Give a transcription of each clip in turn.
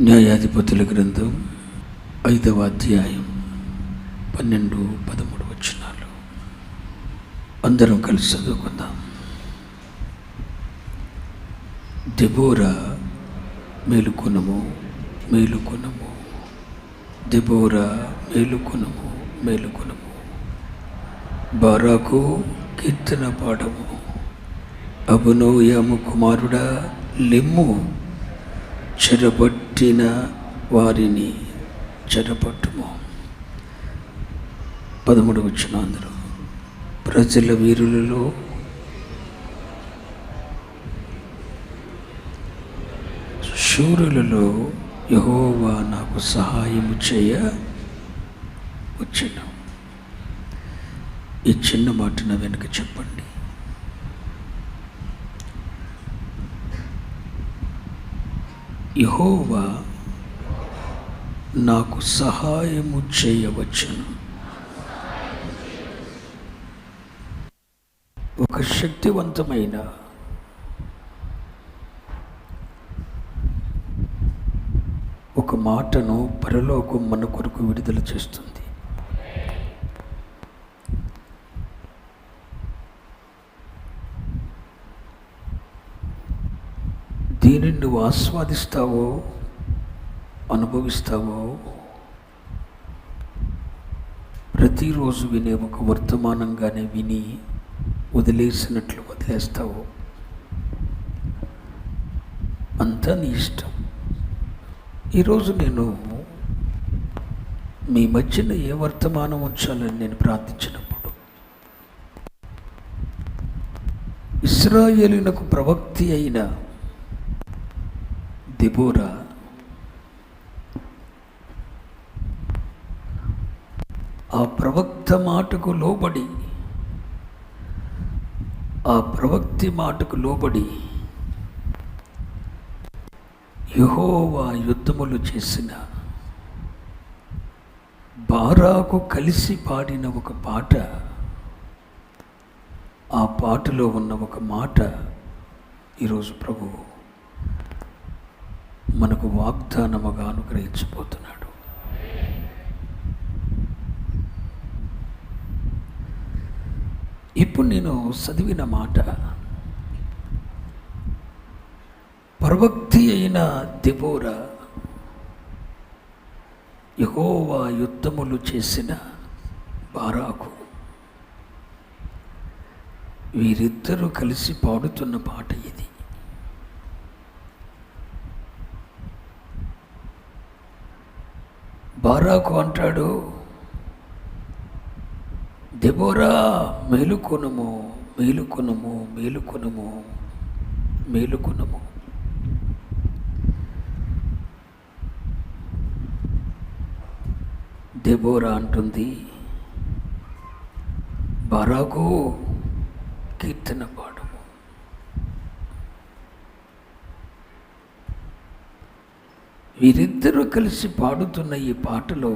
న్యాయాధిపతుల గ్రంథం ఐదవ అధ్యాయం పన్నెండు పదమూడు వచనాలు. అందరం కలిసి చదువుకుందాం. దెబోరా మేలుకొనము మేలుకొనము. దెబోరా మేలుకొనము మేలుకొనము. బారాకు కీర్తన పాడము అబునోయము కుమారుడా లెమ్ము. పుట్టిన వారిని చెరపట్టుము. పదమూడు వచ్చిన అందరూ ప్రజల వీరులలో శూరులలో యహోవా నాకు సహాయము చేయ వచ్చిన. ఈ చిన్న మాట నా వెనుక చెప్పండి. యహోవా నాకు సహాయము చేయవచ్చును. ఒక శక్తివంతమైన ఒక మాటను పరలోకం మన కొరకు విడుదల చేస్తుంది దీనిని నువ్వు ఆస్వాదిస్తావో అనుభవిస్తావో ప్రతిరోజు వినే ఒక వర్తమానంగానే విని వదిలేసినట్లు వదిలేస్తావో. అంతా నీ ఇష్టం. ఈరోజు నేను మీ మధ్యన ఏ వర్తమానం ఉంచాలని నేను ప్రార్థించినప్పుడు ఇస్రాయేలినకు ప్రవక్తి అయిన దిబోరా ఆ ప్రవక్త మాటకు లోబడి ఆ ప్రవక్తి మాటకు లోబడి యహోవా యుద్ధములు చేసిన బారాకు కలిసి పాడిన ఒక పాట ఆ పాటలో ఉన్న ఒక మాట ఈరోజు ప్రభువు మనకు వాగ్దానముగా అనుగ్రహించబోతున్నాడు. ఇప్పుడు నేను చదివిన మాట ప్రవక్తి అయిన దిబోర యహోవా యుద్ధములు చేసిన బారాకు వీరిద్దరూ కలిసి పాడుతున్న పాట ఇది. బారాకు అంటాడు. దెబోరా మేలుకొనము మేలుకొనము మేలుకొనము మేలుకొనము. దెబోరా అంటుంది. బరాకు కీర్తన పాడము వీరిద్దరూ కలిసి పాడుతున్న ఈ పాటలో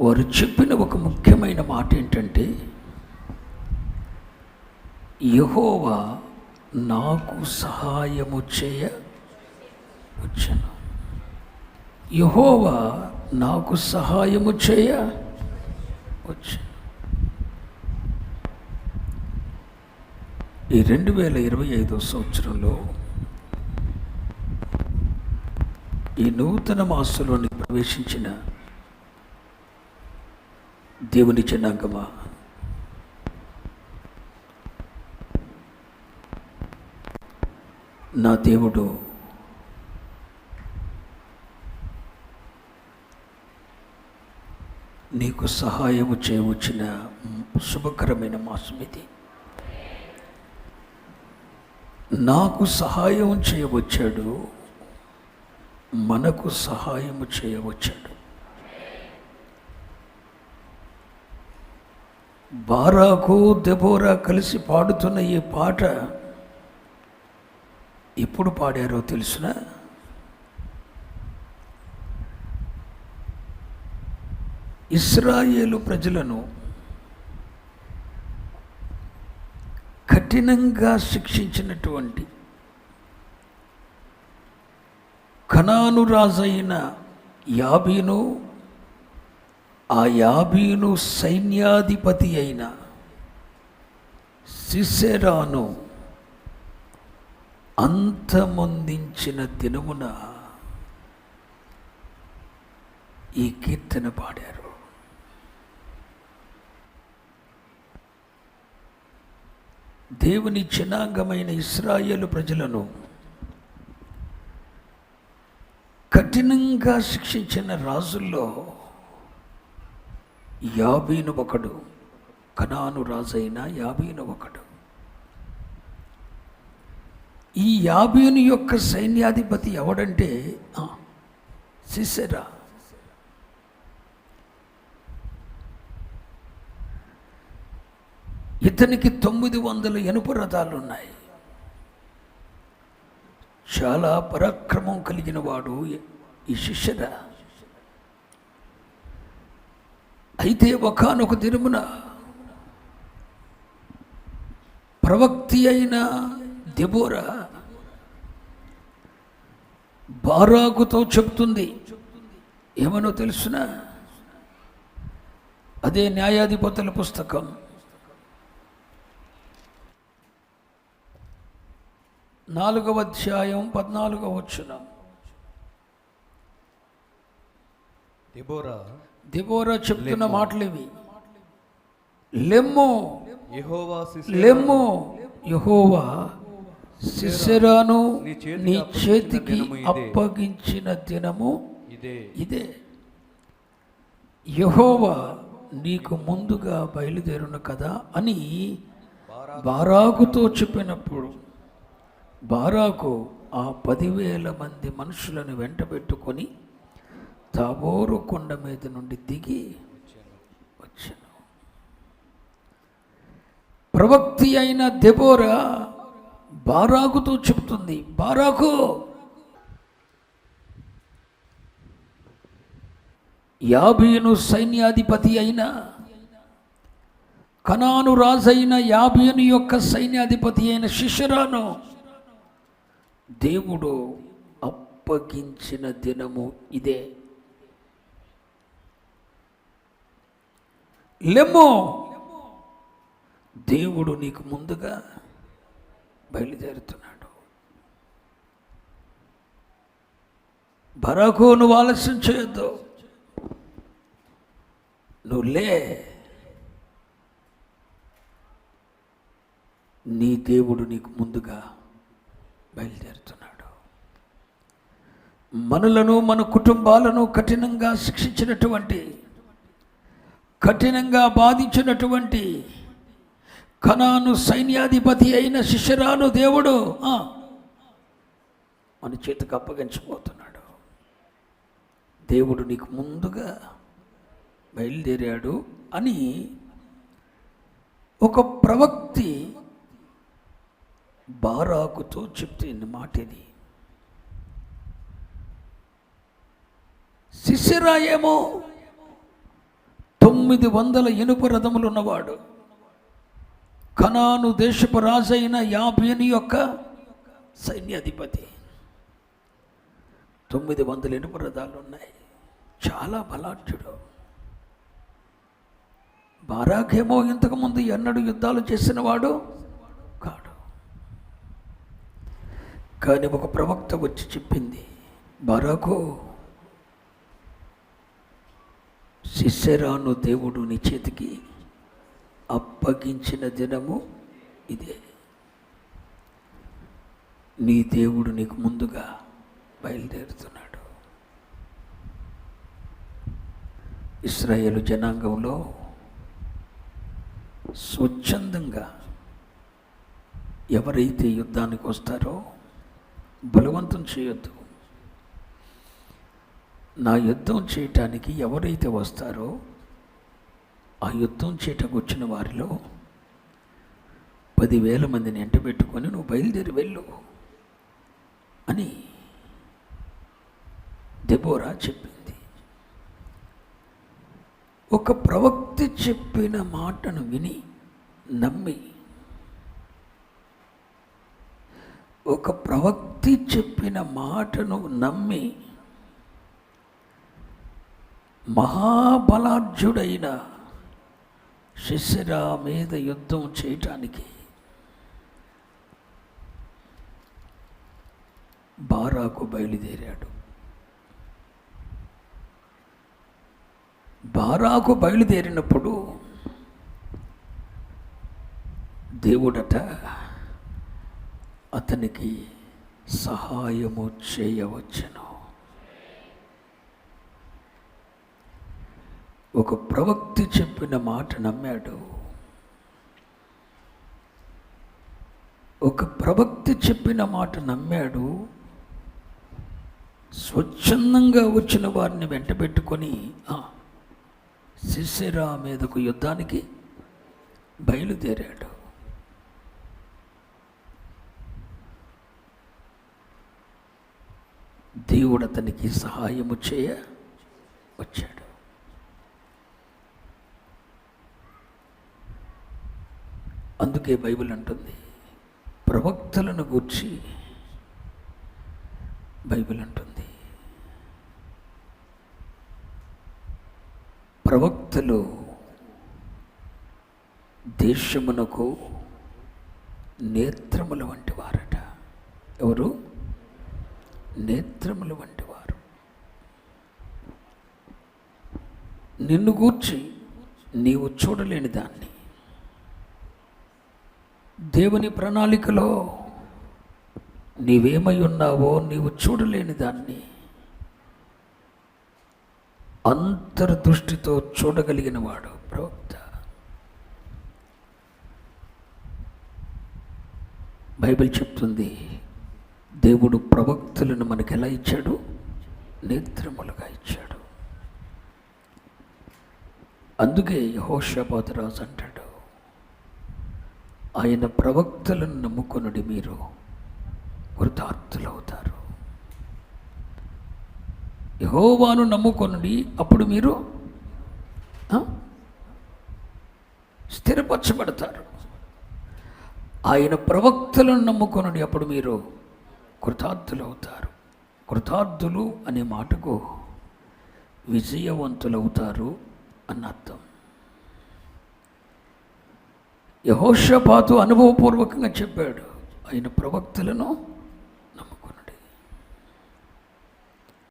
వారు చెప్పిన ఒక ముఖ్యమైన మాట ఏంటంటే యహోవా నాకు సహాయము చేయ వచ్చాను. యహోవా నాకు సహాయము చేయ వచ్చాను. ఈ రెండు వేల ఇరవై ఐదో సంవత్సరంలో ఈ నూతన మాసంలోని ప్రవేశించిన దేవుని జనాంగమా? నా దేవుడు నీకు సహాయము చేయవచ్చిన శుభకరమైన మాసం ఇది. నాకు సహాయం చేయవచ్చాడు. మనకు సహాయం చేయవచ్చాడు. బారాకు దెబోరా కలిసి పాడుతున్న ఈ పాట ఎప్పుడు పాడారో తెలుసునా? ఇస్రాయేలు ప్రజలను కఠినంగా శిక్షించినటువంటి కనాను రాజైన యాబీను ఆ యాబీను సైన్యాధిపతి అయిన సిసెరాను అంతమొందించిన దినమున ఈ కీర్తన పాడారు. దేవుని జనాంగమైన ఇస్రాయేలు ప్రజలను కఠినంగా శిక్షించిన రాజుల్లో యాబీను ఒకడు కనాను రాజైన యాబీను ఒకడు. ఈ యాబీను యొక్క సైన్యాధిపతి ఎవడంటే సిసెరా. ఇతనికి తొమ్మిది వందల ఎనుపు రథాలు ఉన్నాయి చాలా పరాక్రమం కలిగిన వాడు ఈ శిష్యుడ అయితే ఒకనొక దినమున ప్రవక్తి అయిన దెబోరా బారాకుతో చెప్తుంది ఏమనో తెలుసునా? అదే న్యాయాధిపతుల పుస్తకం. నాలుగవ అధ్యాయం పద్నాలుగవ వచ్చిన దెబోరా. దిబోరా చెప్తున్న మాటలు ఇవి లెమ్ము. లెమ్ము. యహోవా సిసెరాను నీ చేతికి. అప్పగించిన దినము ఇదే. ఇదే. యహోవా నీకు ముందుగా బయలుదేరును కదా అని బారాకుతో చెప్పినప్పుడు బారాకు ఆ పదివేల మంది మనుషులను వెంటబెట్టుకొని తాబోరు కొండ మీద నుండి దిగి వచ్చాను. ప్రవక్తి అయిన దెబోరా బారాకుతో చెబుతుంది బారాకు యాబీను సైన్యాధిపతి అయిన కనాను రాజైన యాబీను యొక్క సైన్యాధిపతి అయిన శిశురాను దేవుడు అప్పగించిన దినము ఇదే. లెమ్మో! దేవుడు నీకు ముందుగా బయలుదేరుతున్నాడు. బరాకు నువ్వు ఆలస్యం చేయొద్దు. నువ్వు లే. నీ దేవుడు నీకు ముందుగా బయలుదేరుతున్నాడు. మనలను మన కుటుంబాలను కఠినంగా శిక్షించినటువంటి కఠినంగా బాధించినటువంటి కనాను సైన్యాధిపతి అయిన శిశురాను దేవుడు మన చేతికి అప్పగించబోతున్నాడు. దేవుడు నీకు ముందుగా బయలుదేరాడు అని ఒక ప్రవక్తి బారాకుతో చెప్తుంది మాట ఇది శిశిరా ఏమో తొమ్మిది వందల ఇనుప రథములు ఉన్నవాడు. కనాను దేశపు రాజైన యాబేని యొక్క సైన్యాధిపతి. తొమ్మిది వందల ఇనుప రథాలు ఉన్నాయి. చాలా బలాఢ్యుడు. బారాకేమో ఇంతకుముందు ఎన్నడూ యుద్ధాలు చేసినవాడు వాడు కాడు కానీ ఒక ప్రవక్త వచ్చి చెప్పింది బరకు శిష్యరాను దేవుడు నీ చేతికి అప్పగించిన దినము ఇదే. నీ దేవుడు నీకు ముందుగా బయలుదేరుతున్నాడు. ఇస్రాయేలు జనాంగంలో స్వచ్ఛందంగా ఎవరైతే యుద్ధానికి వస్తారో బలవంతం చేయొద్దు. నా యుద్ధం చేయటానికి ఎవరైతే వస్తారో ఆ యుద్ధం చేయటకు వచ్చిన వారిలో పదివేల మందిని ఎంటబెట్టుకొని నువ్వు బయలుదేరి వెళ్ళు అని దెబోరా చెప్పింది. ఒక ప్రవక్త చెప్పిన మాటను విని నమ్మి ఒక ప్రవక్తి చెప్పిన మాటను నమ్మి మహాబలాఢ్యుడైన శిశిరా మీద యుద్ధం చేయటానికి బారాకు బయలుదేరాడు. బారాకు బయలుదేరినప్పుడు దేవుడట అతనికి సహాయము చేయవచ్చును. ఒక ప్రవక్తి చెప్పిన మాట నమ్మాడు. ఒక ప్రవక్తి చెప్పిన మాట నమ్మాడు. స్వచ్ఛందంగా వచ్చిన వారిని వెంటబెట్టుకొని శిశిరా సిసిరా మీదకు యుద్ధానికి బయలుదేరాడు. దేవుడు అతనికి సహాయము చేయ వచ్చాడు. అందుకే బైబిల్ అంటుంది ప్రవక్తలను గూర్చి బైబిల్ అంటుంది. ప్రవక్తలు దేశమునకు నేత్రముల వంటి వారట. ఎవరు? నేత్రములు వంటివారు నిన్ను గూర్చి నీవు చూడలేని దాన్ని. దేవుని ప్రణాళికలో నీవేమై ఉన్నావో నీవు చూడలేని దాన్ని. అంతర్దృష్టితో చూడగలిగిన వాడు ప్రవక్త. బైబిల్ చెప్తుంది దేవుడు ప్రవక్తులను మనకు ఎలా ఇచ్చాడు? నేత్రములుగా ఇచ్చాడు. అందుకే యహోషపాతరాజు అంటాడు ఆయన ప్రవక్తలను నమ్ముకొనుడి మీరు కృతార్థులవుతారు యహోవాను నమ్ముకొనుడి అప్పుడు మీరు స్థిరపరచబడతారు. ఆయన ప్రవక్తలను నమ్ముకొనుడి అప్పుడు మీరు కృతార్థులవుతారు. కృతార్థులు అనే మాటకు విజయవంతులవుతారు అన్న అర్థం. యహోషపాతు అనుభవపూర్వకంగా చెప్పాడు. ఆయన ప్రవక్తలను